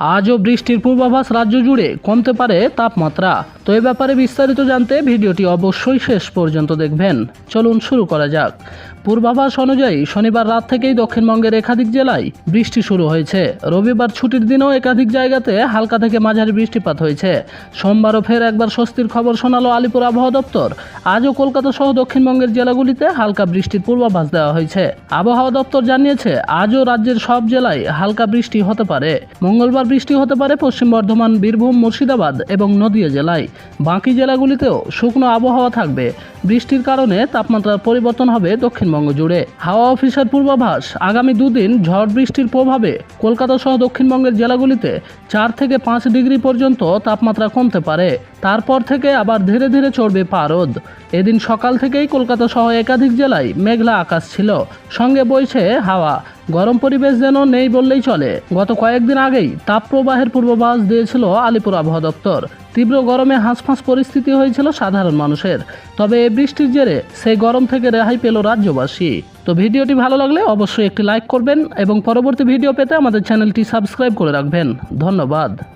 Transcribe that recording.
আজও বৃষ্টির পূর্বাভাস রাজ্য জুড়ে কমতে পারে তাপমাত্রা। তো এ ব্যাপারে বিস্তারিত জানতে ভিডিওটি অবশ্যই শেষ পর্যন্ত দেখবেন। চলুন শুরু করা যাক। পূর্বাভাস অনুযায়ী শনিবার রাত থেকেই দক্ষিণবঙ্গের একাধিক জেলায় বৃষ্টি শুরু হয়েছে। রবিবার ছুটির দিনেও একাধিক জায়গাতে হালকা থেকে মাঝারি বৃষ্টিপাত হয়েছে। সোমবারও ফের একবার স্বস্তির খবর শোনালো আলিপুর আবহাওয়া দপ্তর। আজও কলকাতা সহ দক্ষিণবঙ্গের জেলাগুলিতে হালকা বৃষ্টির পূর্বাভাস দেওয়া হয়েছে। আবহাওয়া দপ্তর জানিয়েছে, আজও রাজ্যের সব জেলায় হালকা বৃষ্টি হতে পারে। মঙ্গলবার বৃষ্টি হতে পারে পশ্চিম বর্ধমান, বীরভূম, মুর্শিদাবাদ এবং নদিয়া জেলায়। বাকি জেলাগুলিতেও শুকনো আবহাওয়া থাকবে। বৃষ্টির কারণে তাপমাত্রার পরিবর্তন হবে দক্ষিণবঙ্গ জুড়ে হাওয়া অফিসের পূর্বাভাস আগামী দুদিন ঝড় বৃষ্টির প্রভাবে কলকাতা সহ দক্ষিণবঙ্গের জেলাগুলিতে চার থেকে পাঁচ ডিগ্রি পর্যন্ত তাপমাত্রা কমতে পারে। তারপর থেকে আবার ধীরে ধীরে চড়বে পারদ এদিন সকাল থেকেই কলকাতা সহ একাধিক জেলায় মেঘলা আকাশ ছিল। সঙ্গে বইছে হাওয়া। গরম পরিবেশ যেন নেই বললেই চলে। গত কয়েকদিন আগেই তাপপ্রবাহের পূর্বাভাস দিয়েছিল আলিপুর আবহাওয়া দপ্তর। তীব্র গরমে হাঁসফাঁস পরিস্থিতি হয়েছিল সাধারণ মানুষের। তবে এই বৃষ্টির জেরে সেই গরম থেকে রেহাই পেল রাজ্যবাসী। তো ভিডিওটি ভালো লাগলে অবশ্যই একটি লাইক করবেন এবং পরবর্তী ভিডিও পেতে আমাদের চ্যানেলটি সাবস্ক্রাইব করে রাখবেন। ধন্যবাদ।